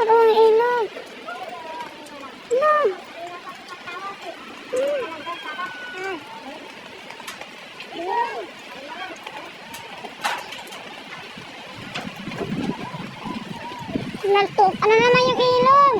pero ang ilog. No. Nagtup. Ano naman yung ilog?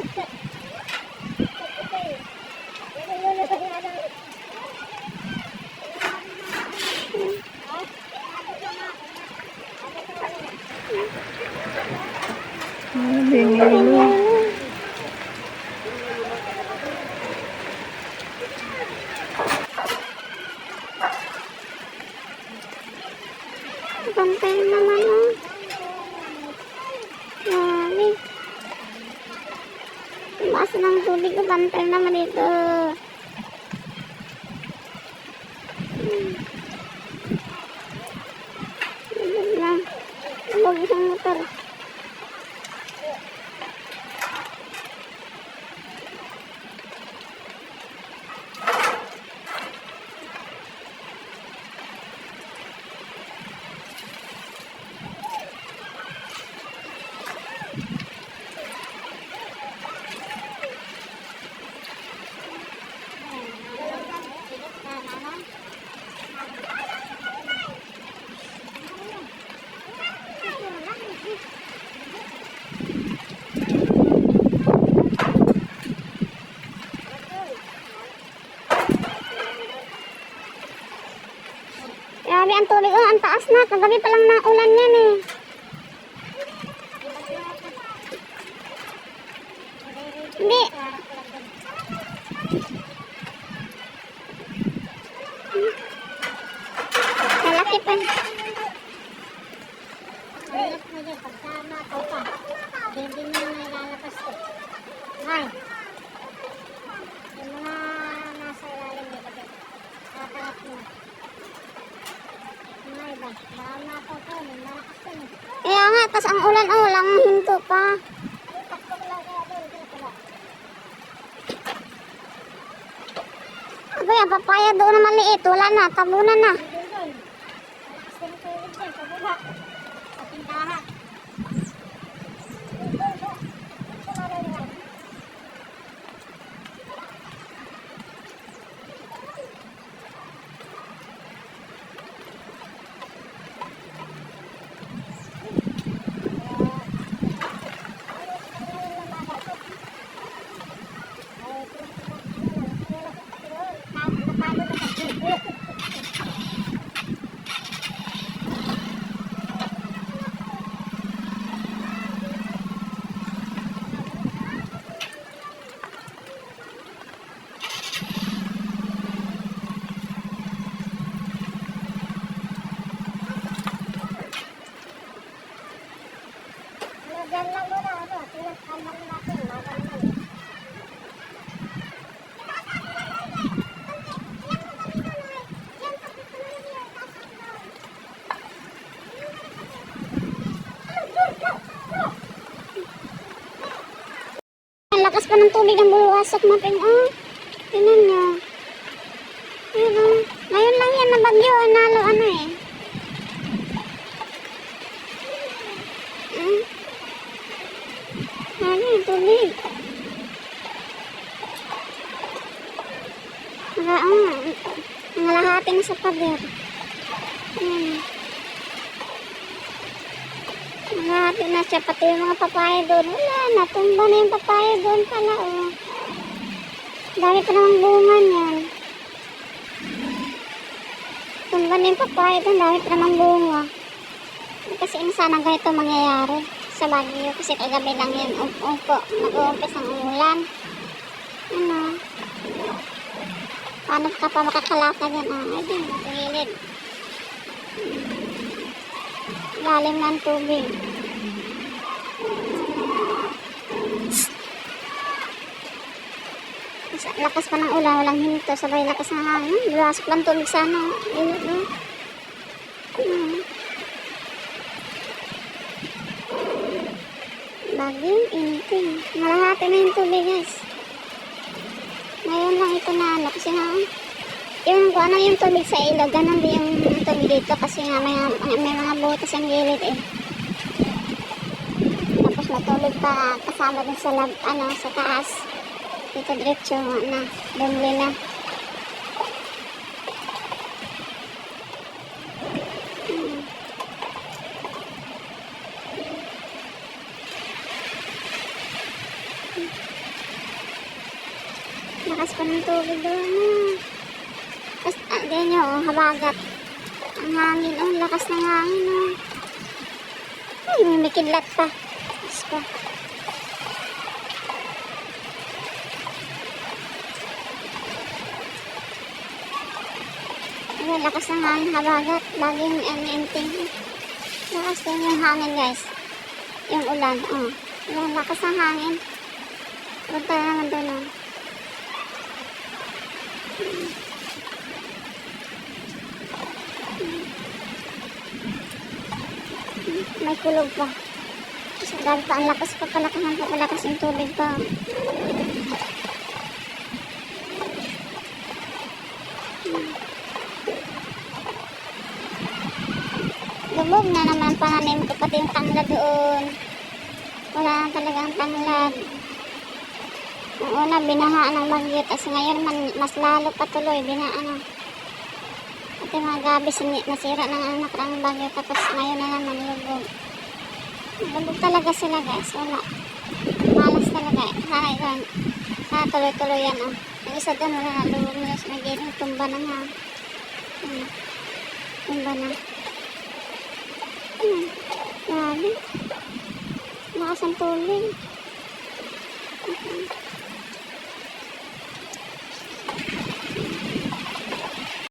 Bantay naman oh. Grabe. Ng tubig ko, bantay naman dito. Hmm. Taas na. Kagabi pa lang na ulan yan eh. Hindi. Malaki pa. Kaya nga, tas ang ulan, oh, walang hinto pa. Lang. Abay, ang papaya doon na maliit. Wala na, tabunan na. Lakas pa ng tubig ang buluwasak natin. Oh, tinan nyo. Ayun, oh. Ngayon lang yan na bagyo. Nalo ano eh. Mga, oh, mga lahati na sa pader. Ayan. Lahati na siya. Pati yung mga papaya doon. Wala, natumba na yung papaya doon pala. Oh. Dami pa namang bunga niyan. Tumba na yung papaya doon. Dami pa namang bunga. Kasi sana ganito mangyayari sa Baguio. Kasi kagabi lang yun. Upo, nag-uumpis ang ulan. Ano? Paano ka pa makakalakad yan? Ah, ay, din, sa gilid. Lalim ng tubig. Sa lakas pa ng ulan, walang hinto, sabay lakas ng hangin. Bulasok lang tubig sana. Ayun, oh. Hmm. Baging inting. Malahati na yung tubig, guys. Ngayon lang ito na ano, kasi nga, yung kung ano yung tubig sa ilog, ganun din yung tubig dito kasi nga may, may mga butas ang gilid eh. Tapos may tubig pa kasama dun sa lab, ano, sa taas. Dito diretso na, bumili na. Pa ng tubig doon. ah, ganyan oh, habagat. Ang hangin, oh, lakas ng hangin, oh. Ay, may kidlat pa. Diyos ko. Ayan, lakas ng hangin, habagat. Laging inting. Lakas din yung hangin, guys. Yung ulan, oh. Ayan, lakas ng hangin. Punta na naman doon, oh. May kulog pa. So, dahil pa ang lakas pa palakasan pa palakas yung tubig pa. Lubog na naman pananim ko pati yung tanglad doon. Wala na talagang tanglad. Ang una, binahaan ng bagyo. Tapos ngayon, man, mas lalo patuloy. Binahaan Pati mga gabi nasira ng anak ng bagyo. Tapos ngayon na naman lubog. Lubog talaga sila guys. Wala. Malas talaga. eh. Sana yan. Sana tuloy-tuloy yan. Oh. Yung isa doon wala na lubog na. Nagiging tumba na nga. Hmm. Tumba na. Hmm. Grabe. Lakas ang tubig.